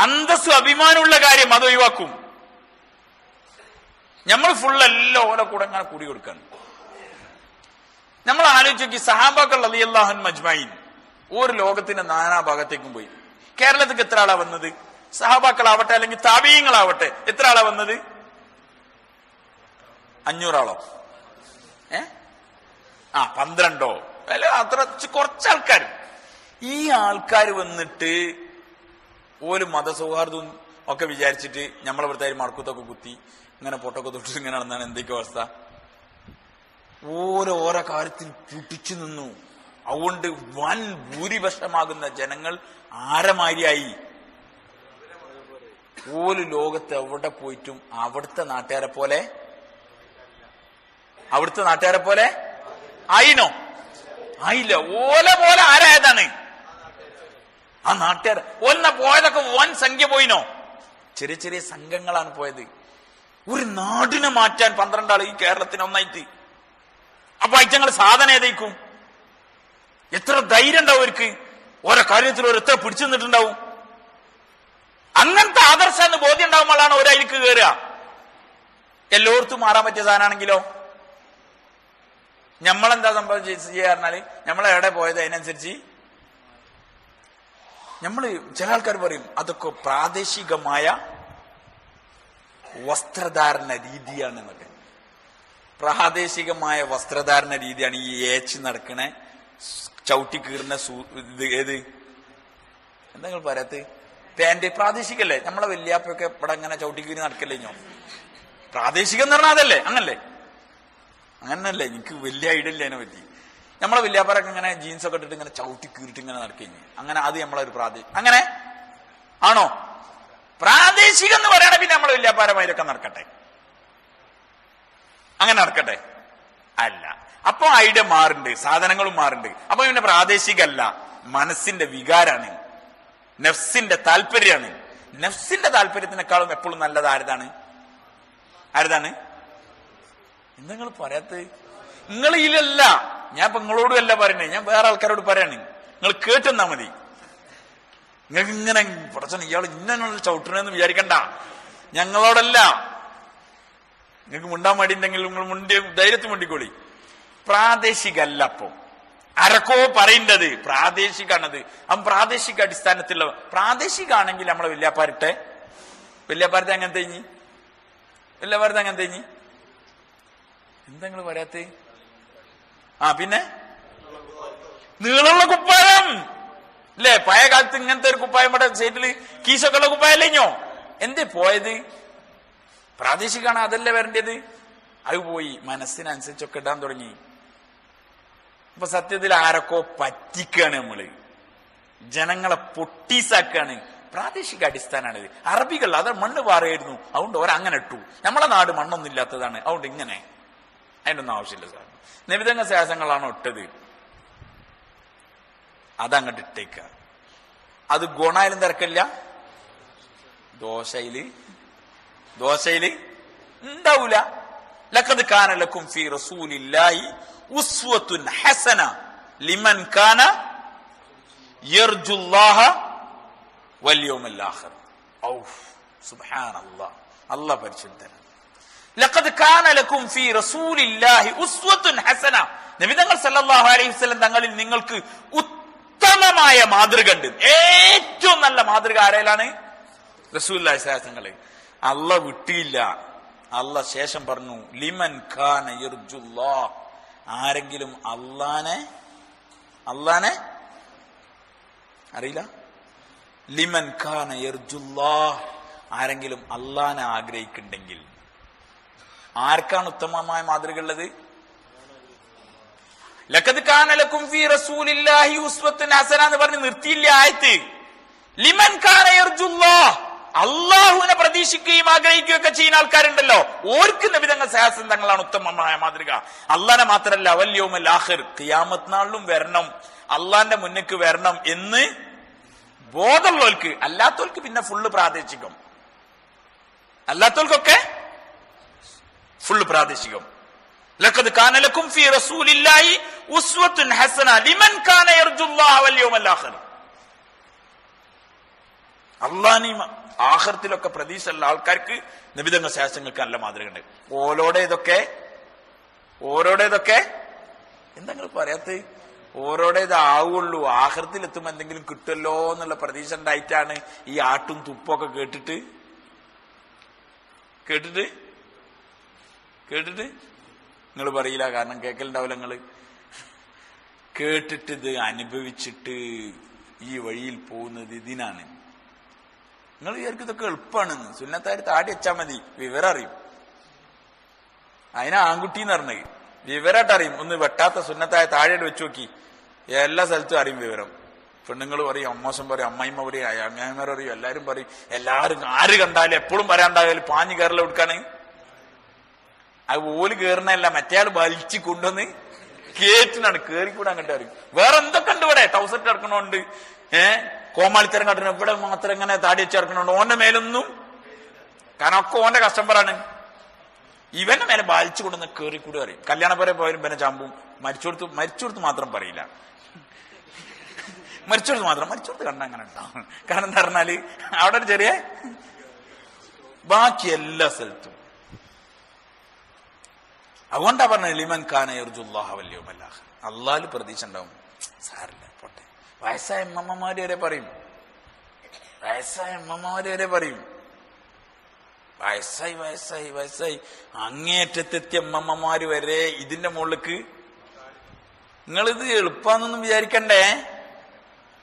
അന്തസ്സും അഭിമാനമുള്ള കാര്യം അത് ഒഴിവാക്കും. നമ്മൾ ഫുൾ എല്ലാം ഓല കൂടെ അങ്ങനെ കൂടി കൊടുക്കാണ്. നമ്മൾ ആലോചിച്ചു സഹാബാക്കൾ അലിയല്ലാഹൻ മജ്മൈൻ ഒരു ലോകത്തിന്റെ നാനാഭാഗത്തേക്കും പോയി. കേരളത്തിക്ക് എത്ര ആളാ വന്നത്? സഹാബാക്കളാവട്ടെ അല്ലെങ്കിൽ താപീയങ്ങളാവട്ടെ എത്ര ആളാ വന്നത്? അഞ്ഞൂറാളോ? ഏ? ആ പന്ത്രണ്ടോ? അല്ല അത്ര കുറച്ച് ആൾക്കാർ ഈ ആൾക്കാർ വന്നിട്ട് ഓൽ മതസൗഹാർദ്ദവും ഒക്കെ വിചാരിച്ചിട്ട് നമ്മളെ ഇവിടുത്തെ മടക്കത്തൊക്കെ കുത്തി ഇങ്ങനെ പൊട്ടൊക്കെ തൊട്ട് ഇങ്ങനെ നടന്നാണ് എന്തൊക്കെ അവസ്ഥ? ഓരോ ഓരോ കാര്യത്തിൽ പുട്ടിച്ചു നിന്നു. അതുകൊണ്ട് വൻ ഭൂരിപക്ഷമാകുന്ന ജനങ്ങൾ ആരമാരിയായി? ഓൽ ലോകത്ത് എവിടെ പോയിട്ടും അവിടുത്തെ നാട്ടുകാരെ പോലെ? അവിടുത്തെ നാട്ടുകാരെ പോലെ? ആയിനോ? ആയില്ല. ഓല പോലെ ആരായതാണ്? ആ നാട്ടുകാർ ഒന്ന പോയതൊക്കെ വൻ സംഖ്യ പോയിനോ? ചെറിയ ചെറിയ സംഘങ്ങളാണ് പോയത്. ഒരു നാടിനെ മാറ്റാൻ പന്ത്രണ്ടാൾ ഈ കേരളത്തിന് ഒന്നായിട്ട്. അപ്പൊ അയച്ചങ്ങൾ സാധനം ഏതേക്കും എത്ര ധൈര്യം ഉണ്ടാവും അവർക്ക്? ഓരോ കാര്യത്തിൽ ഒരു പിടിച്ചു നിന്നിട്ടുണ്ടാവും? അങ്ങനത്തെ ആദർശം എന്ന് ബോധ്യം ഉണ്ടാകുമ്പോഴാണ് ഒരയിലേക്ക് കയറുക എല്ലായിടത്തും മാറാൻ പറ്റിയ സാധനമാണെങ്കിലോ? നമ്മളെന്താ സംഭവം ചെയ്യാറിഞ്ഞാൽ നമ്മൾ പോയത് അതിനനുസരിച്ച്? നമ്മൾ ചില ആൾക്കാർ പറയും അതൊക്കെ പ്രാദേശികമായ വസ്ത്രധാരണ രീതിയാണ് എന്നൊക്കെ പ്രാദേശികമായ വസ്ത്രധാരണ രീതിയാണ് ഈ ഏച്ച് നടക്കണ ചവിട്ടി കീറുന്ന ഏത്? എന്താ പറയാത്ത? പാന്റ് പ്രാദേശികല്ലേ? നമ്മളെ വല്യാപ്പൊക്കെ ഇവിടെ അങ്ങനെ ചവിട്ടി കീറി നടക്കല്ലേ ഞോ പ്രാദേശികം എന്ന് പറഞ്ഞാൽ അതല്ലേ അങ്ങനല്ലേ? അങ്ങനല്ലേ എനിക്ക് വലിയ ഐഡിയ അതിനെ പറ്റി. നമ്മളെ വല്യാപ്പാരൊക്കെ ഇങ്ങനെ ജീൻസ് ഒക്കെ ഇട്ടിട്ട് ഇങ്ങനെ ചവിട്ടി കീറിട്ട് ഇങ്ങനെ നടക്കുകയും അങ്ങനെ അത് നമ്മളെ ഒരു പ്രാദേശിക അങ്ങനെ? ആണോ? പ്രാദേശികം എന്ന് പറയണ പിന്നെ നമ്മളെ വല്യാപ്പാരമാരൊക്കെ നടക്കട്ടെ. അങ്ങനെ നടക്കട്ടെ? അല്ല. അപ്പൊ ഐഡിയ മാറുണ്ട്. സാധനങ്ങളും മാറുണ്ട്. അപ്പൊ പിന്നെ പ്രാദേശികല്ല. മനസ്സിന്റെ വികാരാണ്. നെഫ്സിന്റെ താല്പര്യമാണ്. നെഫ്സിന്റെ താല്പര്യത്തിനേക്കാളും എപ്പോഴും നല്ലത് ആരതാണ്? ആരതാണ്? എന്താ നിങ്ങൾ പറയാത്ത നിങ്ങൾ ഇതിലല്ല. ഞാൻ ഇപ്പൊ നിങ്ങളോടും അല്ല പറയണേ ഞാൻ വേറെ ആൾക്കാരോട് പറയാണ്. നിങ്ങൾ കേട്ടെന്നാ മതി. നിങ്ങൾക്ക് ഇങ്ങനെ പ്രശ്നം ഇയാൾ ഇന്ന ചവിട്ടണെന്ന് വിചാരിക്കണ്ട. ഞങ്ങളോടല്ല. നിങ്ങൾക്ക് മുണ്ടാൻ മടിയുണ്ടെങ്കിൽ നിങ്ങൾ മുണ്ടി ധൈര്യത്തിൽ മുണ്ടിക്കോളി. പ്രാദേശികല്ല അപ്പോ അരക്കോ പറയേണ്ടത് പ്രാദേശികാണത്. അവൻ പ്രാദേശിക അടിസ്ഥാനത്തിലുള്ള പ്രാദേശികാണെങ്കിൽ നമ്മളെ വല്യാപ്പാരട്ടെ. വല്യാപ്പാരത്തെ അങ്ങനെ തേഞ്ഞി വല്യാപ്പാരത്തെ അങ്ങനെ തേഞ്ഞി എന്താ നിങ്ങൾ പറയാത്ത ആ പിന്നെ? നീളമുള്ള കുപ്പായം. അല്ലേ പഴയ കാലത്ത് ഇങ്ങനത്തെ ഒരു കുപ്പായം ഇവിടെ സൈറ്റിൽ കീശൊക്കെ ഉള്ള കുപ്പായല്ലേഞ്ഞോ എന്തേ പോയത്? പ്രാദേശികമാണ് അതല്ലേ വരേണ്ടത്? അത് പോയി. മനസ്സിനനുസരിച്ചൊക്കെ ഇടാൻ തുടങ്ങി. അപ്പൊ സത്യത്തിൽ ആരൊക്കെ പറ്റിക്കാണ് നമ്മൾ. ജനങ്ങളെ പൊട്ടീസാക്കാണ്. പ്രാദേശിക അടിസ്ഥാനമാണിത്. അറബികൾ അത് മണ്ണ് പാറയായിരുന്നു. അതുകൊണ്ട് അവരങ്ങനെ ഇട്ടു. നമ്മളെ നാട് മണ്ണൊന്നും ഇല്ലാത്തതാണ്. അതുകൊണ്ട് ഇങ്ങനെ. അതിനൊന്നും ആവശ്യമില്ല സാർ. നിമിതങ്ങ ശേഷങ്ങളാണ് ഒട്ടത്. അതങ്ങോട്ട് ഇട്ടേക്ക. അത് ഗുണായാലും തിരക്കില്ല. ദോശയിൽ ദോശയിൽ ഉണ്ടാവൂല. ലക്കത് കാനലക്കും ഫി റസൂലില്ലാഹി ഉസ്വത്തുൻ ഹസന ലിമൻ കാന യർജുല്ലാഹ ആഖിർ. ഔഫ് സുബ്ഹാനല്ലാഹ് അല്ലാഹ് പരിശുദ്ധൻ. ലഖദ് കാന ലക്കും ഫി റസൂലില്ലാഹി ഉസ്വത്തുൻ ഹസന. നബി തങ്ങൾ അലൈഹി തങ്ങളിൽ നിങ്ങൾക്ക് ഉത്തമമായ മാതൃക ഉണ്ട്. ഏറ്റവും നല്ല മാതൃക ആരേലാണ്? സ്വല്ലല്ലാഹു അല്ല വിട്ടിയില്ല. അല്ല ശേഷം പറഞ്ഞു ലിമൻ ഖാന ആരെങ്കിലും അള്ളാനെ അള്ളാനെ അറിയില്ല? ലിമൻ യർജുല്ലാ ആരെങ്കിലും അള്ളാനെ ആഗ്രഹിക്കുന്നുണ്ടെങ്കിൽ ആർക്കാണ് ഉത്തമമായ മാതൃക ഉള്ളത് ലക്കത് കാന ലക്കും ഫീ റസൂലില്ലാഹി ഉസ്വത്തുൻ ഹസന എന്ന് പറഞ്ഞ് നിർത്തിയില്ല ആയത്ത്? ലിമൻ കാന യർജുല്ലാ അള്ളാഹുവിനെ പ്രതീക്ഷിക്കുകയും ആഗ്രഹിക്കുകയും ഒക്കെ ചെയ്യുന്ന ആൾക്കാരുണ്ടല്ലോ. ഓർക്ക് നബിതങ്ങൾ സഹാസം തങ്ങളാണ് ഉത്തമമായ മാതൃക. അള്ളാനെ മാത്രല്ല വല്യോമൽ ആഹിർ ഖിയാമത്ത് നാളിലും വരണം. അള്ളാന്റെ മുന്നിക്ക് വരണം എന്ന് ബോധമുള്ളവർക്ക് അല്ലാത്തവർക്ക് പിന്നെ ഫുള്ള് പ്രാദേശികം. അല്ലാത്തവർക്കൊക്കെ ഫുള്ള് പ്രാദേശികം. ലഖദ് റസൂലില്ലാഹി ഹസന ലിമൻ കാന യർജുല്ലാഹ വൽ ആഹൃത്തിലൊക്കെ പ്രതീക്ഷയുള്ള ആൾക്കാർക്ക് നിബിതങ്ങ ശാസ്ത്രങ്ങൾക്ക് നല്ല മാതൃകയുണ്ട്. ഓരോടെ ഇതൊക്കെ ഓരോടെ ഇതൊക്കെ എന്താ നിങ്ങൾ പറയാത്ത ഓരോടെ ഇത് ആവുള്ളൂ. ആഹൃത്തിൽ എത്തുമ്പോ എന്തെങ്കിലും കിട്ടുമല്ലോ എന്നുള്ള പ്രതീക്ഷ ഉണ്ടായിട്ടാണ് ഈ ആട്ടും തുപ്പൊക്കെ കേട്ടിട്ട്? കേട്ടിട്ട്? കേട്ടിട്ട്? നിങ്ങൾ പറയില്ല കാരണം കേൾക്കലുണ്ടാവില്ല നിങ്ങൾ. കേട്ടിട്ട് ഇത് അനുഭവിച്ചിട്ട് ഈ വഴിയിൽ പോകുന്നത് ഇതിനാണ്. നിങ്ങൾ വിചാരിക്കും ഇതൊക്കെ എളുപ്പമാണെന്ന് സുന്നത്താര് താടി വെച്ചാൽ മതി. വിവരം അറിയും അതിനാ ആൺകുട്ടി എന്ന് പറഞ്ഞത് വിവരമായിട്ട് അറിയും. ഒന്ന് വെട്ടാത്ത സുന്നത്തായ താഴെയിട്ട് വെച്ച് നോക്കി. എല്ലാ സ്ഥലത്തും അറിയും വിവരം. പെണ്ണുങ്ങൾ പറയും അമ്മോശം പറയും അമ്മായിമ്മ പറയും അമ്മായിമാർ പറയും എല്ലാരും പറയും. എല്ലാരും ആര് കണ്ടാലും എപ്പോഴും പറയാണ്ടായാലും പാഞ്ഞു കയറല കൊടുക്കാണ് അത് ഓൽ കേറണല്ല മറ്റേയാൾ വലിച്ചു കൊണ്ടുവന്ന് കേറ്റിനാണ്. അങ്ങോട്ട് അറിയും വേറെ എന്തൊക്കെ ഉണ്ട് ഇവിടെ? ടൗസറ്റ് ഇറക്കണോണ്ട് ഏഹ് കോമാളിത്തരം കട്ടണം ഇവിടെ മാത്രം ഇങ്ങനെ താടി വെച്ച് ഇറക്കണോണ്ട് ഓന്റെ മേലൊന്നും. കാരണം ഒക്കെ ഓന്റെ കസ്റ്റമറാണ് ഇവന്റെ മേലെ ബാലിച്ചു കൊണ്ടുവന്ന് കേറിക്കൂടി പറയും. കല്യാണ പോലെ പോയാലും പിന്നെ ചാമ്പും. മരിച്ചോടത്ത് മരിച്ചോടത്ത് മാത്രം പറയില്ല. മരിച്ചോടത്ത് മാത്രം മരിച്ചോടത്ത് കണ്ട അങ്ങനെ ഉണ്ടാവും. കാരണം എന്താ പറഞ്ഞാൽ അവിടെ ഒരു ചെറിയ ബാക്കി എല്ലാ സ്ഥലത്തും. അതുകൊണ്ടാ പറഞ്ഞ ലിമൻ ഖാന ഇർജുല്ലാഹ വല്യോമല്ലാഹ്. അള്ളാൽ പ്രതീക്ഷ ഉണ്ടാവും സാറില്ല പോട്ടെ. വയസ്സായ അമ്മമ്മമാര് വരെ പറയും. വയസ്സായ അമ്മമ്മമാര് വരെ പറയും. വയസ്സായി വയസ്സായി വയസ്സായി. അങ്ങേറ്റത്തെത്തിയ അമ്മമ്മമാര് വരെ ഇതിന്റെ മുകളിലേക്ക് നിങ്ങളിത് എളുപ്പാന്നൊന്നും വിചാരിക്കണ്ടേ?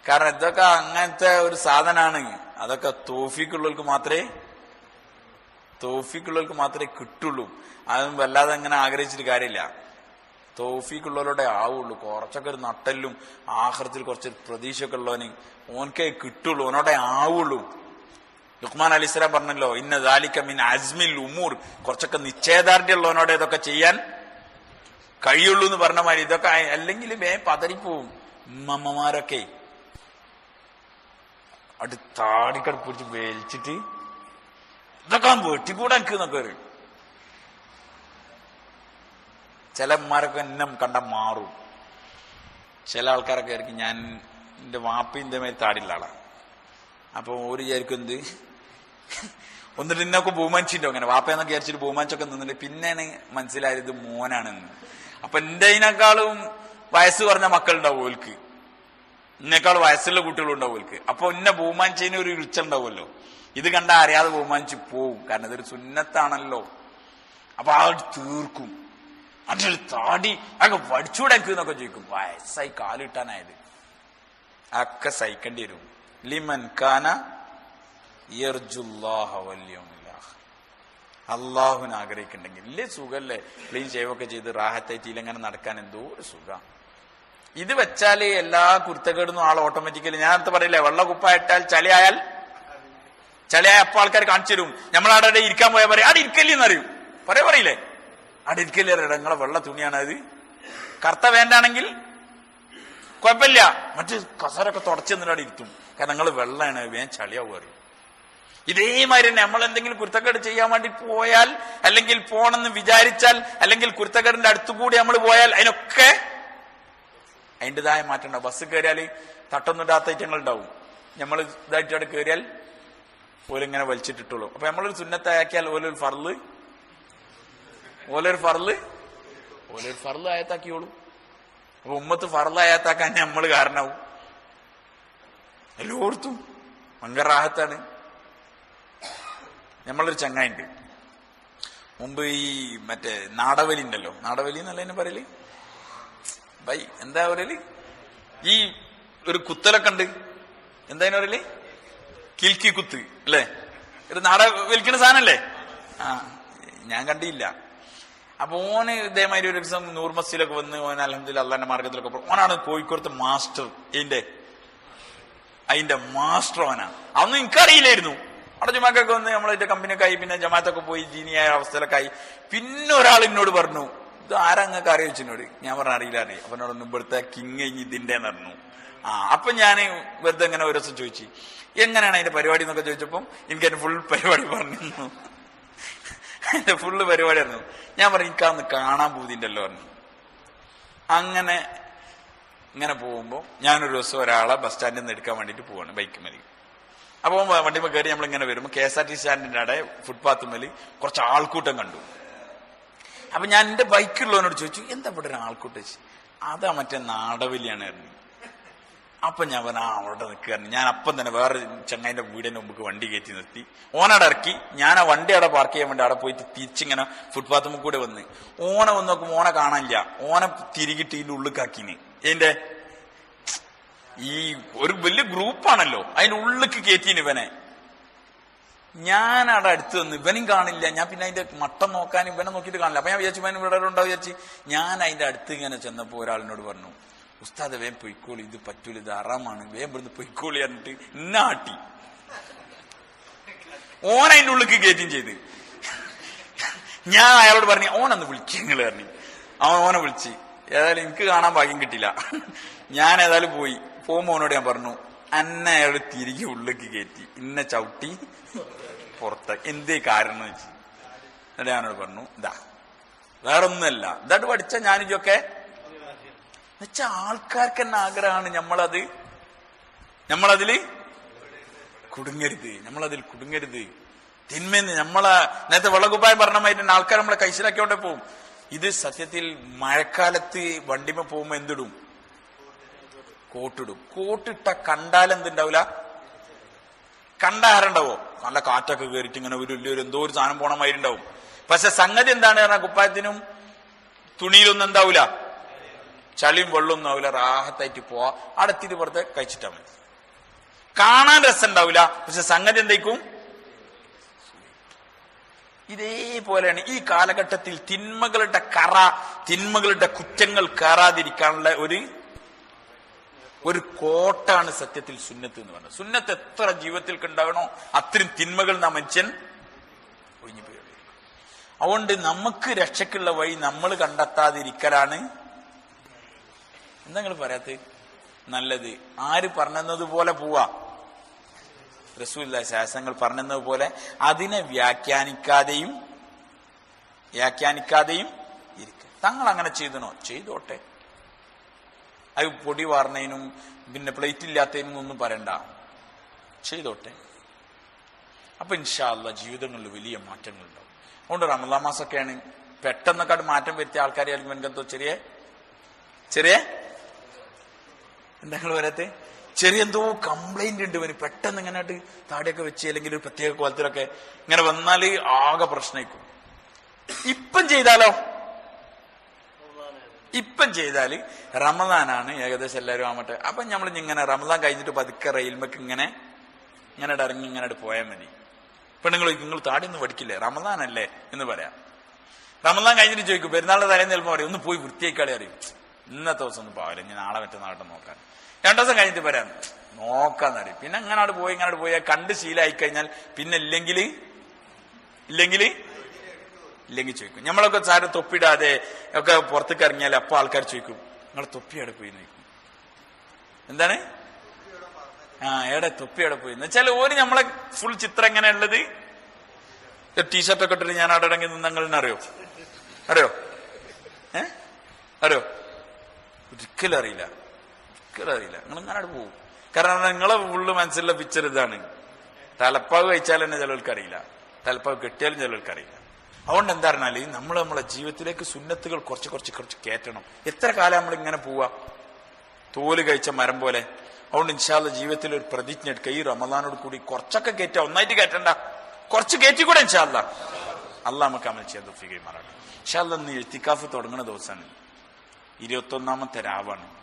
കാരണം ഇതൊക്കെ അങ്ങനത്തെ ഒരു സാധനമാണ് അതൊക്കെ തോഫിക്കുള്ളവർക്ക് മാത്രമേ തോഫിക്കുള്ളവർക്ക് മാത്രമേ കിട്ടുള്ളൂ. അതും വല്ലാതെ അങ്ങനെ ആഗ്രഹിച്ചിട്ട് കാര്യമില്ല. തോഫിക്കുള്ളവരുടെ ആവുള്ളൂ. കുറച്ചൊക്കെ ഒരു നട്ടല്ലും ആഹൃത്തിൽ കുറച്ച് പ്രതീക്ഷയൊക്കെ ഉള്ളവന് ഓനക്കേ കിട്ടുള്ളൂ. ഓനോടെ ആവുള്ളൂ. ലുക്മാൻ അലിസ്ലാം പറഞ്ഞല്ലോ ഇന്ന ദാലിക്ക മിൻ അസ്മിൽ ഉമൂർ. കുറച്ചൊക്കെ നിശ്ചയദാർഢ്യം ഉള്ളവനോട് ഇതൊക്കെ ചെയ്യാൻ കഴിയുള്ളൂ എന്ന് പറഞ്ഞ മാതിരി ഇതൊക്കെ അല്ലെങ്കിൽ വേ പതറിപ്പോവും ഉമ്മമ്മമാരൊക്കെ. അടുത്താടിക്കട താടിക്കട പിടിച്ച് വലിച്ചിട്ട് ഇതൊക്കെ വെട്ടിക്കൂടെ എനിക്ക് എന്നൊക്കെ ചിലന്മാരൊക്കെ എന്നെ കണ്ട മാറും. ചില ആൾക്കാരൊക്കെ ആയിരിക്കും ഞാൻ എന്റെ വാപ്പി ഇന്റെ മേൽ താടില്ല ആളാണ് അപ്പൊ ഒരു വിചാരിക്കും എന്ത്? ഒന്നിട്ട് ഇന്നൊക്കെ ബഹുമാനിച്ചിട്ടോ അങ്ങനെ വാപ്പയെന്നൊക്കെ വിചാരിച്ചിട്ട് ബഹുമാനിച്ചൊക്കെ നിന്നിട്ട് പിന്നെയാണ് മനസ്സിലായത് മോനാണെന്ന്. അപ്പൊ എന്റെ അതിനേക്കാളും വയസ്സ് കുറഞ്ഞ മക്കളുണ്ടാവും ഓൽക്ക്. എന്നെക്കാൾ വയസ്സുള്ള കുട്ടികളുണ്ടാവും ഓൽക്ക്. അപ്പൊ എന്നെ ബഹുമാനിച്ചതിന് ഒരു ഉണ്ടാവുമല്ലോ. ഇത് കണ്ടാൽ അറിയാതെ ബഹുമാനിച്ച് പോവും. കാരണം ഇതൊരു സുന്നത്താണല്ലോ. അപ്പൊ ആ തീർക്കും. അതിന്റെ താടി അങ്ങ് വടിച്ചൂടെക്ക് എന്നൊക്കെ ചോദിക്കും. വയസ്സായി കാലിട്ടാനായത്. ഒക്കെ സഹിക്കേണ്ടി വരും. ലിമൻ കാന അള്ളാഹുവിനെ ആഗ്രഹിക്കുന്നുണ്ടെങ്കിൽ ഇല്ലേ സുഖല്ലേ? ക്ലീൻ ചെയ്യൊക്കെ ചെയ്ത് റാഹത്തായിട്ട് ഇങ്ങനെ നടക്കാൻ എന്തോ ഒരു സുഖം. ഇത് വെച്ചാൽ എല്ലാ കുരുത്തക്കേടുന്നും ആൾ ഓട്ടോമാറ്റിക്കലി ഞാൻ അടുത്ത് പറയില്ലേ വെള്ള ചളിയായാൽ ചളിയായ അപ്പൊ ആൾക്കാർ കാണിച്ചു തരും. നമ്മളവിടെ ഇരിക്കാൻ പോയാൽ പറയും അവിടെ ഇരിക്കല്ലെന്ന് അറിയും പറയാ. പറയില്ലേ? അവിടെ ഇരിക്കല്ലേ നിങ്ങളെ വെള്ള തുണിയാണ് അത് കറുത്ത വേണ്ടാണെങ്കിൽ കുഴപ്പമില്ല. മറ്റ് കസരൊക്കെ തുടച്ചു അവിടെ ഇരുത്തും. കാരണം നിങ്ങൾ വെള്ളമാണ് വേഗം ചളിയാവും അറിയും ഇതേമാതിരി നമ്മൾ എന്തെങ്കിലും കുരുത്തക്കേട് ചെയ്യാൻ വേണ്ടി പോയാൽ അല്ലെങ്കിൽ പോണെന്ന് വിചാരിച്ചാൽ അല്ലെങ്കിൽ കുരുത്തക്കേടിന്റെ അടുത്തുകൂടി നമ്മൾ പോയാൽ അതിനൊക്കെ അതിന്റെതായ മാറ്റം ഉണ്ടാവും. ബസ് കയറിയാൽ തട്ടൊന്നും ഇടാത്ത ഐറ്റങ്ങൾ ഉണ്ടാവും. നമ്മൾ ഇതായിട്ട് അവിടെ കയറിയാൽ ഓലിങ്ങനെ വലിച്ചിട്ടിട്ടുള്ളൂ. അപ്പൊ നമ്മളൊരു സുന്നത്തയാക്കിയാൽ ഓലൊരു ഫർൾ. ഓലൊരു ഫർൾ. ഓലൊരു ഫർൾ ആയത്താക്കിയോളൂ. അപ്പൊ ഉമ്മത്ത് ഫർൾ ആയത്താക്കാൻ നമ്മൾ കാരണവും. എല്ലായിടത്തും ഭയങ്കര റാഹത്താണ്. നമ്മളൊരു ചങ്ങായിണ്ട്. മുമ്പ് ഈ മറ്റേ നാടവലി ഉണ്ടല്ലോ. നാടവലി എന്നല്ല എന്നെ പറയൽ ബൈ എന്താ പറയൽ? ഈ ഒരു കുത്തലൊക്കെ ഉണ്ട്. എന്താ പറയൽ കിൽക്കി കുത്ത് അല്ലേ? ഇത് നാട വലിക്കുന്ന സാധനല്ലേ? ആ ഞാൻ കണ്ടില്ല. അപ്പൊ ഓന് ഇതേമാതിരി ഒരു ദിവസം നൂർ മസ്ജിലൊക്കെ വന്ന് ഓൻ അലഹദില്ല അള്ളാന്റെ മാർഗത്തിലൊക്കെ ഓനാണ് കോഴിക്കോടത്തെ മാസ്റ്റർ ഇതിന്റെ അതിന്റെ മാസ്റ്റർ ഓനാണ്. അന്ന് എനിക്കറിയില്ലായിരുന്നു. അവിടെ ജുമാക്കൊക്കെ വന്ന് നമ്മളതിന്റെ കമ്പനിയൊക്കെ ആയി പിന്നെ ജമാത്തൊക്കെ പോയി ജീനിയായ അവസ്ഥയിലൊക്കെ ആയി. പിന്നെ ഒരാൾ എന്നോട് പറഞ്ഞു ഇത് ആരാ നിങ്ങൾക്ക് അറിയോ? എന്നോട്. ഞാൻ പറഞ്ഞ അറിയില്ല അറിയാം അപ്പൊ ഇവിടുത്തെ കിങ് ഇതിന്റെ പറഞ്ഞു. ആ അപ്പൊ ഞാൻ വെറുതെ ഇങ്ങനെ ഒരു ദിവസം ചോദിച്ചു എങ്ങനെയാണ് അതിന്റെ പരിപാടി എന്നൊക്കെ ചോദിച്ചപ്പം എനിക്ക് അതിന്റെ ഫുൾ പരിപാടി പറഞ്ഞു. അതിന്റെ ഫുള്ള് പരിപാടി ആയിരുന്നു. ഞാൻ പറഞ്ഞു എനിക്കന്ന് കാണാൻ പൂതിണ്ടല്ലോ പറഞ്ഞു. അങ്ങനെ ഇങ്ങനെ പോകുമ്പോൾ ഞാനൊരു ദിവസം ഒരാളെ ബസ് സ്റ്റാൻഡിൽ നിന്ന് എടുക്കാൻ വേണ്ടിയിട്ട് പോവാണ് ബൈക്ക് മതി അപ്പൊ വണ്ടിമ കയറി നമ്മൾ ഇങ്ങനെ വരുമ്പോ കെ എസ് ആർ ടി സ്റ്റാൻഡിന്റെ അവിടെ ഫുട്പാത്ത് മേൽ കുറച്ച് ആൾക്കൂട്ടം കണ്ടു. അപ്പൊ ഞാൻ എന്റെ ബൈക്കുള്ളവനോട് ചോദിച്ചു എന്താ ഇവിടെ ഒരു ആൾക്കൂട്ടം? അതാ മറ്റേ നാടവലിയാണ് അപ്പൊ ഞാൻ പറഞ്ഞു ആ അവിടെ നിൽക്കുകയാണ് ഞാൻ അപ്പം തന്നെ വേറെ ചങ്ങായിന്റെ വീടിന്റെ മുമ്പ് വണ്ടി കയറ്റി നിർത്തി. ഓനടെ ഇറക്കി. ഞാൻ ആ വണ്ടി അവിടെ പാർക്ക് ചെയ്യാൻ വേണ്ടി അവിടെ പോയിട്ട് തിരിച്ചിങ്ങനെ ഫുട്പാത്ത് കൂടെ വന്ന്. ഓനെ വന്ന് നോക്കുമ്പോൾ ഓനെ കാണാനില്ല. ഓനെ തിരികിട്ട് ഇതിന്റെ ഉള്ളിക്കാക്കിന്. എന്റെ ഈ ഒരു വലിയ ഗ്രൂപ്പാണല്ലോ അതിന്റെ ഉള്ളിക്ക് കയറ്റീന് ഇവനെ. ഞാൻ അവിടെ അടുത്ത് വന്ന് ഇവനും കാണില്ല. ഞാൻ പിന്നെ അതിന്റെ മട്ടം നോക്കാൻ ഇവനെ നോക്കിയിട്ട് കാണില്ല. അപ്പൊ ഞാൻ വിചാരിച്ചു ഇവൻ ഇവിടെ ഉണ്ടാവും വിചാരിച്ചു ഞാൻ അതിന്റെ അടുത്ത് ഇങ്ങനെ ചെന്നപ്പോ ഒരാളിനോട് പറഞ്ഞു ഉസ്താദ് വേം പൊയ്ക്കോളി ഇത് പറ്റൂല ഇത് അറാമാണ് വേം ഇവിടുന്ന് പൊയ്ക്കോളി എന്നിട്ട് ഇന്നാട്ടി ഓൻ അതിന്റെ ഉള്ളിക്ക് കയറ്റും ചെയ്ത്. ഞാൻ അയാളോട് പറഞ്ഞു ഓനൊന്ന് വിളിക്കുക പറഞ്ഞു. അവൻ ഓനെ വിളിച്ച് ഏതായാലും എനിക്ക് കാണാൻ ഭാഗ്യം കിട്ടില്ല ഞാൻ ഏതായാലും പോയി. പോകുമ്പോ ഓനോട് ഞാൻ പറഞ്ഞു അന്നെ അയാൾ തിരികെ ഉള്ളിലേക്ക് കയറ്റി. ഇന്ന ചവിട്ടി പുറത്ത്. എന്തേ കാരണം വെച്ച്. എന്നിട്ട് ഞാനോട് പറഞ്ഞു ഇതാ വേറൊന്നുമല്ല. ഇതായിട്ട് പഠിച്ച ഞാനിതൊക്കെ എന്നുവെച്ചാ ആൾക്കാർക്ക് തന്നെ ആഗ്രഹമാണ് നമ്മളത്. നമ്മളതിൽ കുടുങ്ങരുത്. നമ്മളതിൽ കുടുങ്ങരുത്. തിന്മെന്ന് നമ്മളെ നേരത്തെ വെള്ളക്കുപ്പായം പറഞ്ഞ മാതിരി തന്നെ ആൾക്കാർ നമ്മളെ കൈശലാക്കിയോണ്ടേ പോവും. ഇത് സത്യത്തിൽ മഴക്കാലത്ത് വണ്ടിമ പോകുമ്പോ എന്തിടും? കോട്ടിടും. കോട്ടിട്ട കണ്ടാൽ എന്തുണ്ടാവില്ല കണ്ടാറുണ്ടാവോ നല്ല കാറ്റൊക്കെ കയറിയിട്ട് ഇങ്ങനെ ഒരു വലിയൊരു എന്തോ ഒരു സാധനം പോണ മാതിരി ഉണ്ടാവും. പക്ഷെ സംഗതി എന്താണ് പറഞ്ഞാൽ കുപ്പായത്തിനും തുണിയിലൊന്നും എന്താവൂല? ചളിയും വെള്ളമൊന്നും ആവില്ല റാഹത്തായിട്ട് പോവാ. അടുത്തിട്ട് പുറത്ത് കഴിച്ചിട്ടാ മതി. കാണാൻ രസം ഉണ്ടാവില്ല പക്ഷെ സംഗതി എന്തേക്കും ഇതേപോലെയാണ് ഈ കാലഘട്ടത്തിൽ തിന്മകളുടെ കറ തിന്മകളുടെ കുറ്റങ്ങൾ കയറാതിരിക്കാനുള്ള ഒരു ഒരു കോട്ടാണ് സത്യത്തിൽ സുന്നത്ത് എന്ന് പറയുന്നത് സുന്നത്ത് എത്ര ജീവിതത്തിൽ ഉണ്ടാകണോ അത്രയും തിന്മകൾ നാം മനുഷ്യൻ ഒഴിഞ്ഞു പോയി. അതുകൊണ്ട് നമുക്ക് രക്ഷയ്ക്കുള്ള വഴി നമ്മൾ കണ്ടെത്താതിരിക്കലാണ് എന്താ നിങ്ങൾ പറയാത്ത? നല്ലത്. ആര് പറഞ്ഞതുപോലെ പോവാ. റസൂല്ല പറഞ്ഞത് പറഞ്ഞതുപോലെ അതിനെ വ്യാഖ്യാനിക്കാതെയും വ്യാഖ്യാനിക്കാതെയും ഇരിക്കുക തങ്ങൾ അങ്ങനെ ചെയ്തണോ? ചെയ്തോട്ടെ. അത് പൊടി വാർന്നതിനും പിന്നെ പ്ലേറ്റ് ഇല്ലാത്തതിനും ഒന്നും പറയണ്ട. ചെയ്തോട്ടെ. അപ്പൊ ഇൻഷാല്ല ജീവിതങ്ങളിൽ വലിയ മാറ്റങ്ങൾ ഉണ്ടാവും അതുകൊണ്ട് റമദാ മാസമൊക്കെയാണ് പെട്ടെന്നൊക്കെ മാറ്റം വരുത്തിയ ആൾക്കാരെ ആയിരിക്കും എനിക്കെന്തോ ചെറിയ ചെറിയ എന്താ നിങ്ങൾ വരാത്തെ? ചെറിയ എന്തോ കംപ്ലൈന്റ് ഉണ്ട് ഇവന്. പെട്ടെന്ന് ഇങ്ങനെ താടിയൊക്കെ വെച്ച് അല്ലെങ്കിൽ ഒരു പ്രത്യേക കോലത്തിലൊക്കെ ഇങ്ങനെ വന്നാൽ ആകെ പ്രശ്നമായിരിക്കും. ഇപ്പം ചെയ്താലോ? ഇപ്പം ചെയ്താൽ റമദാനാണ് ഏകദേശം എല്ലാവരും ആവട്ടെ. അപ്പൊ നമ്മൾ ഇങ്ങനെ റമദാൻ കഴിഞ്ഞിട്ട് പതുക്കെ റെയിൽമക്ക് ഇങ്ങനെ ഇങ്ങനെ ഇറങ്ങി ഇങ്ങനെ പോയാൽ മതി. പെണ്ണുങ്ങൾ നിങ്ങൾ നിങ്ങൾ താടിയൊന്നും പഠിക്കില്ലേ? റമദാനല്ലേ? എന്ന് പറയാം. റമദാൻ കഴിഞ്ഞിട്ട് ചോദിക്കും പെരുന്നാളിന്റെ തലേന്ന് ചിലപ്പോൾ പറയും ഒന്ന് പോയി വൃത്തിയായി കളി അറിയും ഇന്നത്തെ ദിവസം ഒന്നും പോകില്ല ഇനി നാളെ മറ്റന്നാളെ നോക്കാൻ രണ്ടു ദിവസം കഴിഞ്ഞിട്ട് വരാൻ നോക്കാൻ അറിയും പിന്നെ അങ്ങനോട് അവിടെ പോയി ഇങ്ങനോട് പോയാൽ കണ്ട് ശീലമായി കഴിഞ്ഞാൽ പിന്നെ ഇല്ലെങ്കിൽ ഇല്ലെങ്കിൽ ഇല്ലെങ്കിൽ ചോദിക്കും. നമ്മളൊക്കെ സാറ് തൊപ്പിടാതെ ഒക്കെ പുറത്തേക്ക് ഇറങ്ങിയാൽ അപ്പൊ ആൾക്കാർ ചോദിക്കും നിങ്ങൾ തൊപ്പി എവിടെ പോയി? നോക്കും എന്താണ്? ആ എവിടെ തൊപ്പി എവിടെ പോയി? വെച്ചാൽ ഓര് നമ്മളെ ഫുൾ ചിത്രം എങ്ങനെ ഉള്ളത്? ടീഷർട്ട് ഒക്കെ ഇട്ടിട്ട് ഞാൻ അവിടെ ഇറങ്ങി നിന്നങ്ങളെന്നറിയോ അറിയോ? ഏ? അറിയോ? ഒരിക്കലും അറിയില്ല. ഒരിക്കലും അറിയില്ല. നിങ്ങൾ ഇങ്ങനെ പോകും. കാരണം നിങ്ങളെ ഫുള്ള് മനസ്സിലുള്ള പിക്ചർ ഇതാണ്. തലപ്പാവ് കഴിച്ചാൽ തന്നെ ചിലവർക്ക് അറിയില്ല. തലപ്പാവ് കെട്ടിയാലും ചിലവർക്ക് അറിയില്ല. അതുകൊണ്ട് എന്താ പറഞ്ഞാൽ നമ്മൾ നമ്മളെ ജീവിതത്തിലേക്ക് സുന്നത്തുകൾ കുറച്ച് കുറച്ച് കുറച്ച് കയറ്റണം. എത്ര കാലം നമ്മൾ ഇങ്ങനെ പോവാ? തോൽ കഴിച്ച മരം പോലെ. അതുകൊണ്ട് ഇൻഷാല്ല ജീവിതത്തിൽ ഒരു പ്രതിജ്ഞ എടുക്കുക. ഈ റമദാനോട് കൂടി കുറച്ചൊക്കെ കയറ്റുക. ഒന്നായിട്ട് കയറ്റണ്ട. കുറച്ച് കയറ്റിക്കൂടെ ഇൻഷാല്ല അല്ല നമുക്ക് അമൽ ചെയ്യാൻ തൊഫികയും മാറാം ഇൻഷാല്ല ഇന്ന് എഴുത്തിക്കാഫ് തുടങ്ങുന്ന ദിവസമാണ്. ഇരുപത്തൊന്നാമത്തെ രാവാണ്.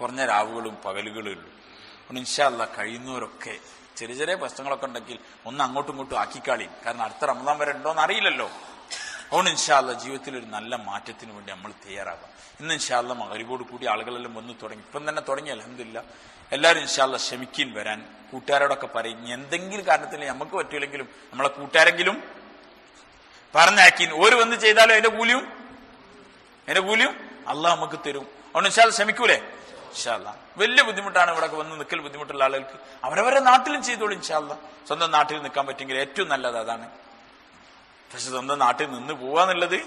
കുറഞ്ഞ രാവുകളും പകലുകളും ഉള്ളൂ. അതുകൊണ്ട് ഇൻഷാല്ല കഴിയുന്നവരൊക്കെ ചെറിയ ചെറിയ പ്രശ്നങ്ങളൊക്കെ ഉണ്ടെങ്കിൽ ഒന്ന് അങ്ങോട്ടും ഇങ്ങോട്ടും ആക്കിക്കാളി. കാരണം അടുത്ത റമദാൻ വരെ ഉണ്ടോന്ന് അറിയില്ലല്ലോ. അതുകൊണ്ട് ഇൻഷാല്ല ജീവിതത്തിൽ ഒരു നല്ല മാറ്റത്തിന് വേണ്ടി നമ്മൾ തയ്യാറാകാം ഇന്ന് ഇൻഷാല്ല മകരിവോട് കൂടി ആളുകളെല്ലാം വന്ന് തുടങ്ങി. ഇപ്പം തന്നെ തുടങ്ങി അലഹമില്ല എല്ലാവരും ഇൻഷാല്ല ക്ഷമിക്കീൻ വരാൻ. കൂട്ടുകാരോടൊക്കെ പറയും എന്തെങ്കിലും കാരണത്തിൽ നമുക്ക് പറ്റൂലെങ്കിലും നമ്മളെ കൂട്ടുകാരെങ്കിലും പറഞ്ഞാക്കി ഒരു വന്ന് ചെയ്താലും അതിന്റെ കൂലിയും അതിന്റെ കൂലിയും അള്ളാഹ് നമുക്ക് തരും. അതുകൊണ്ട് ഇൻഷാല്ല ശ്രമിക്കൂലേ വലിയ ബുദ്ധിമുട്ടാണ് ഇവിടെ വന്ന് നിൽക്കൽ ബുദ്ധിമുട്ടുള്ള ആളുകൾക്ക്. അവരവരെ നാട്ടിലും ചെയ്തോളൂ ഇൻഷാല്ല സ്വന്തം നാട്ടിൽ നിൽക്കാൻ പറ്റുമെങ്കിൽ ഏറ്റവും നല്ലത് അതാണ്. പക്ഷെ സ്വന്തം നാട്ടിൽ നിന്ന് പോവാന്നുള്ളത്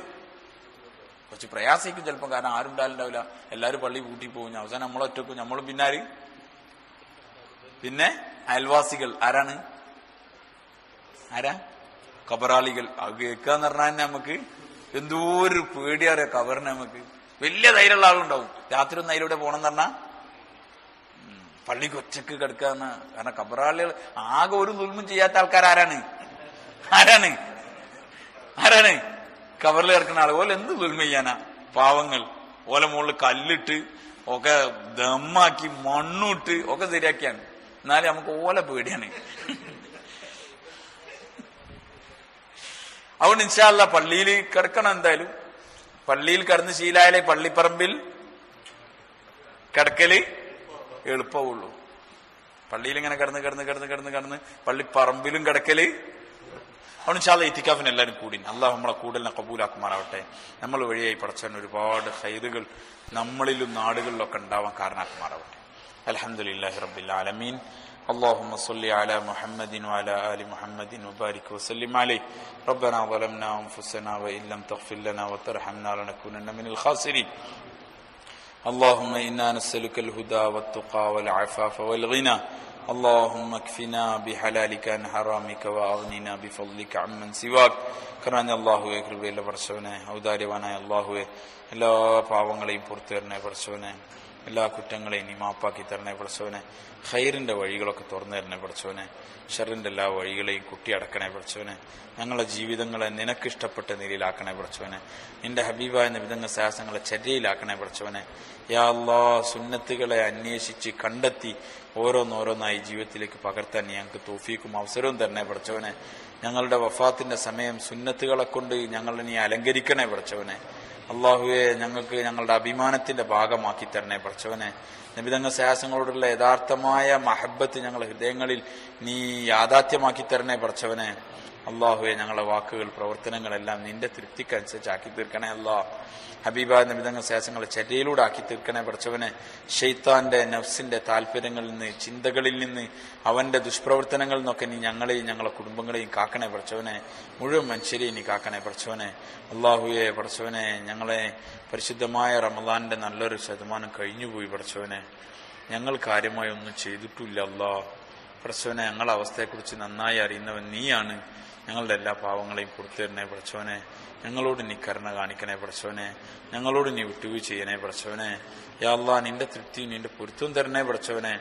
കുറച്ച് പ്രയാസിക്കും ചിലപ്പോൾ കാരണം ആരും ഉണ്ടാവില്ല എല്ലാവരും പള്ളി കൂട്ടി പോകും. അവസാനം നമ്മളൊറ്റക്കും നമ്മളും പിന്നാര് പിന്നെ അയൽവാസികൾ. ആരാണ്? ആരാ? കബറാളികൾ. അത് കേൾക്കാന്ന് പറഞ്ഞാൽ തന്നെ നമുക്ക് എന്തോ ഒരു പേടിയാറിയ കവറിന് നമുക്ക്. വലിയ ധൈര്യമുള്ള ആളുണ്ടാവും. രാത്രി ഒന്ന് അതിലൂടെ പോകണം പറഞ്ഞാ പള്ളി പള്ളിക്ക് ഒറ്റയ്ക്ക് കിടക്കാന്ന് കാരണം കബറാളികൾ ആകെ ഒരു ദുൽമും ചെയ്യാത്ത ആൾക്കാർ ആരാണ്? ആരാണ്? ആരാണ്? കബറിൽ കിടക്കുന്ന ആൾ ഓല എന്ത് ദുൽമ ചെയ്യാനാ? പാവങ്ങൾ. ഓല മുകളിൽ കല്ലിട്ട് ഒക്കെ ദമ്മാക്കി മണ്ണുട്ട് ഒക്കെ ശരിയാക്കിയാണ്. എന്നാലും നമുക്ക് ഓല പേടിയാണ്. അതുകൊണ്ട് ഇൻഷാല്ല പള്ളിയിൽ കിടക്കണം എന്തായാലും. പള്ളിയിൽ കിടന്ന് ശീലായാലേ പള്ളിപ്പറമ്പിൽ കിടക്കൽ എളുപ്പമുള്ളൂ. പള്ളിയിൽ ഇങ്ങനെ കിടന്ന് കിടന്ന് കിടന്ന് കിടന്ന് കിടന്ന് പള്ളിപ്പറമ്പിലും കിടക്കൽ. അതുകൊണ്ട് ഇൻഷാല്ല ഇത്തിക്കാഫിന് എല്ലാവരും കൂടി. അള്ളാഹ് നമ്മളെ കൂടുതലിനെ കബൂലാക്കുമാറാവട്ടെ. നമ്മൾ വഴിയായി പടച്ചാൻ ഒരുപാട് ഹൈറുകൾ നമ്മളിലും നാടുകളിലൊക്കെ ഉണ്ടാവാൻ കാരണമാക്കുമാറാവട്ടെ. അലഹമുല്ലാഹി റബ്ബിൽ ആലമീൻ. اللهم صل على محمد وعلى آل محمد وبارك وسلم عليه. ربنا ظلمنا أنفسنا وإن لم تغفر لنا وترحمنا لنكونن من الخاسرين. اللهم إنا نسألك الهدى والتقى والعفاف والغنى. اللهم اكفنا بحلالك عن حرامك وأغننا بفضلك عمن سواك. കറാഞ്ഞ അള്ളാഹുവെ കൃപയില്ല പടച്ചവനെ ഔദാര്യവാനായ അള്ളാഹുവെ എല്ലാ പാവങ്ങളെയും പുറത്തു തരണേ പടച്ചവനെ എല്ലാ കുറ്റങ്ങളെയും നീ മാപ്പാക്കി തരണേ പടച്ചവനെ ഹൈറിന്റെ വഴികളൊക്കെ തുറന്നു തരണേ പടച്ചവനെ ഷറിന്റെ എല്ലാ വഴികളെയും കുട്ടി കുട്ടിയടക്കണേ പടച്ചവനെ ഞങ്ങളുടെ ജീവിതങ്ങളെ നിനക്കിഷ്ടപ്പെട്ട നിലയിലാക്കണേ പടച്ചവനെ നിന്റെ ഹബീബായ വിധങ്ങൾ സാഹസങ്ങളെ ചര്യയിലാക്കണേ പടച്ചവനെ യാ അല്ലാ സുന്നത്തുകളെ അന്വേഷിച്ച് കണ്ടെത്തി ഓരോന്നോരോന്നായി ജീവിതത്തിലേക്ക് പകർത്താൻ ഞങ്ങൾക്ക് തോഫീക്കും അവസരവും തരണേ പടച്ചവനെ ഞങ്ങളുടെ വഫാത്തിന്റെ സമയം സുന്നത്തുകളെ കൊണ്ട് ഞങ്ങളെ നീ അലങ്കരിക്കണേ പടച്ചവനെ അള്ളാഹുവെ ഞങ്ങൾക്ക് ഞങ്ങളുടെ അഭിമാനത്തിന്റെ ഭാഗമാക്കി തരണേ പടച്ചവനെ നബിതങ്ങ സാഹസങ്ങളോടുള്ള യഥാർത്ഥമായ മഹബത്ത് ഞങ്ങളുടെ ഹൃദയങ്ങളിൽ നീ യാഥാർത്ഥ്യമാക്കി തരണേ പറച്ചവനെ. അള്ളാഹുവെ ഞങ്ങളുടെ വാക്കുകൾ പ്രവർത്തനങ്ങളെല്ലാം നിന്റെ തൃപ്തിക്കനുസരിച്ച് ആക്കി തീർക്കണേ അല്ലാ. ഹബീബ നിമിതങ്ങൾ ശേഷങ്ങളെ ചര്യയിലൂടെ ആക്കി തീർക്കണേ പഠിച്ചവനെ ഷെയ്ത്താന്റെ നഫ്സിന്റെ താല്പര്യങ്ങളിൽ നിന്ന് ചിന്തകളിൽ നിന്ന് അവന്റെ ദുഷ്പ്രവർത്തനങ്ങളിൽ നിന്നൊക്കെ നീ ഞങ്ങളെയും ഞങ്ങളെ കുടുംബങ്ങളെയും കാക്കണേ പഠിച്ചവനെ മുഴുവൻ മനുഷ്യരെയും നീ കാക്കണേ പഠിച്ചവനെ അള്ളാഹുയെ പഠിച്ചവനെ ഞങ്ങളെ പരിശുദ്ധമായ റമദാന്റെ നല്ലൊരു ശതമാനം കഴിഞ്ഞുപോയി പഠിച്ചവനെ ഞങ്ങൾ കാര്യമായി ഒന്നും ചെയ്തിട്ടില്ല അല്ലാ. പഠിച്ചവനെ ഞങ്ങളുടെ അവസ്ഥയെക്കുറിച്ച് നന്നായി അറിയുന്നവൻ നീയാണ്. ഞങ്ങളുടെ എല്ലാ പാവങ്ങളെയും പുറത്തുതരണേ പഠിച്ചവനെ ഞങ്ങളോട് നീ കരുണ കാണിക്കണേ പഠിച്ചവനെ ഞങ്ങളോട് നീ വിട്ടുവീഴ്ച ചെയ്യണേ പഠിച്ചവനെ യാല്ലാ നിന്റെ തൃപ്തിയും നിന്റെ പൊരുത്തവും തരണേ പഠിച്ചവനെ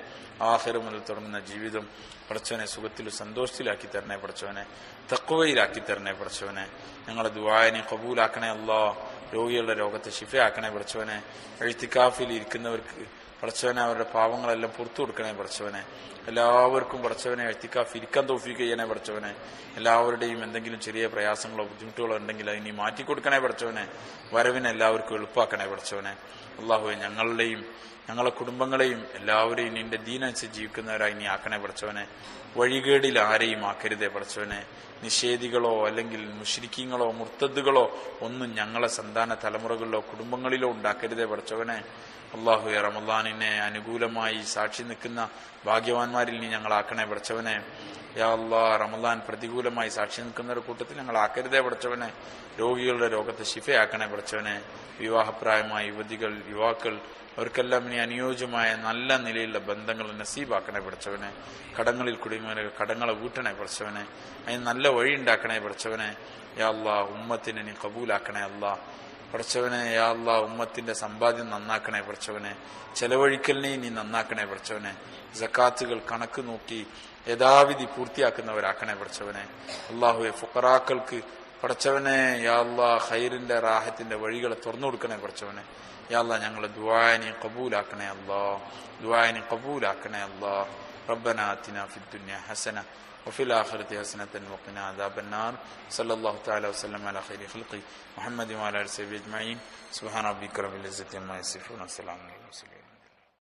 ആഹിർ മുതൽ തുടങ്ങുന്ന ജീവിതം പഠിച്ചവനെ സുഖത്തിലും സന്തോഷത്തിലാക്കി തരണേ പഠിച്ചവനെ തക്കുവയിലാക്കി തരണേ പഠിച്ചവനെ ഞങ്ങളുടെ ദുവായനെ കബൂലാക്കണേ അല്ലാ രോഗികളുടെ രോഗത്തെ ശിഫയാക്കണേ പഠിച്ചവനെ എഴുത്തിക്കാഫിൽ ഇരിക്കുന്നവർക്ക് പഠിച്ചവനെ അവരുടെ പാവങ്ങളെല്ലാം പുറത്തു കൊടുക്കണേ പഠിച്ചവനെ എല്ലാവർക്കും പഠിച്ചവനെ എഴുത്തിക്കാഫ് ഇരിക്കാൻ തോഫിക്ക് ചെയ്യണേ പഠിച്ചവനെ എല്ലാവരുടെയും എന്തെങ്കിലും ചെറിയ പ്രയാസങ്ങളോ ബുദ്ധിമുട്ടുകളോ ഉണ്ടെങ്കിൽ അതിനി മാറ്റിക്കൊടുക്കണേ മാറ്റി കൊടുക്കണേ പഠിച്ചവനെ വരവിനെ എല്ലാവർക്കും എളുപ്പാക്കണേ പഠിച്ചവനെ അള്ളാഹുവെ ഞങ്ങളുടെയും ഞങ്ങളെ കുടുംബങ്ങളെയും എല്ലാവരെയും നിന്റെ ദീനനുസരിച്ച് ജീവിക്കുന്നവരായി നീ ആക്കണേ പഠിച്ചവനെ വഴികേടിൽ ആരെയും ആക്കരുതേ പഠിച്ചവനെ നിഷേധികളോ അല്ലെങ്കിൽ മുഷ്രിക്കീങ്ങളോ മുർത്തദ്ദുകളോ ഒന്നും ഞങ്ങളെ സന്താന തലമുറകളിലോ കുടുംബങ്ങളിലോ ഉണ്ടാക്കരുതേ പഠിച്ചവനെ അള്ളാഹു റമദാനിനെ അനുകൂലമായി സാക്ഷി നിൽക്കുന്ന ഭാഗ്യവാന്മാരിൽ നീ ഞങ്ങളാക്കണേ പഠിച്ചവനെ. യാ അള്ളാ റമദാൻ പ്രതികൂലമായി സാക്ഷി നിൽക്കുന്ന ഒരു കൂട്ടത്തിൽ ഞങ്ങൾ ആക്കരുതേ പഠിച്ചവനെ. രോഗികളുടെ രോഗത്തെ ശിഫയാക്കണേ പഠിച്ചവനെ. വിവാഹപ്രായമായ യുവതികൾ യുവാക്കൾ അവർക്കെല്ലാം ഇനി അനുയോജ്യമായ നല്ല നിലയിലുള്ള ബന്ധങ്ങൾ നസീബാക്കണേ പഠിച്ചവനെ. കടങ്ങളിൽ കുടുങ്ങിയ കടങ്ങളെ വീട്ടണേ പഠിച്ചവനെ. അതിന് നല്ല വഴി ഉണ്ടാക്കണേ പഠിച്ചവനെ. യാ അള്ളാ ഉമ്മത്തിനെ നീ കബൂലാക്കണേ അല്ലാ പഠിച്ചവനെ യാ അല്ലാ ഉമ്മത്തിന്റെ സമ്പാദ്യം നന്നാക്കണേ പഠിച്ചവനെ ചെലവഴിക്കലിനെ നീ നന്നാക്കണേ പഠിച്ചവനെ ജക്കാത്തുകൾ കണക്ക് നോക്കി യഥാവിധി പൂർത്തിയാക്കുന്നവരാക്കണേ പഠിച്ചവനെ അള്ളാഹുയെ ഫുക്കറാക്കൾക്ക് പഠിച്ചവനെ യാ അല്ലാ ഖൈറിന്റെ റാഹത്തിന്റെ വഴികളെ തുറന്നു കൊടുക്കണേ പഠിച്ചവനെ യാ അല്ലാ ഞങ്ങളെ ദുആനി കബൂലാക്കണേ അല്ലാ ദുആനി കബൂലാക്കണേ അല്ലാ ربنا آتنا في الدنيا حسنة وفي الآخرة حسنة وقنا عذاب النار. صلى الله تعالى وسلم على خير خلقه محمد وعلى آله وصحبه أجمعين. سبحان ربك رب العزة عما يصفون. على المرسلين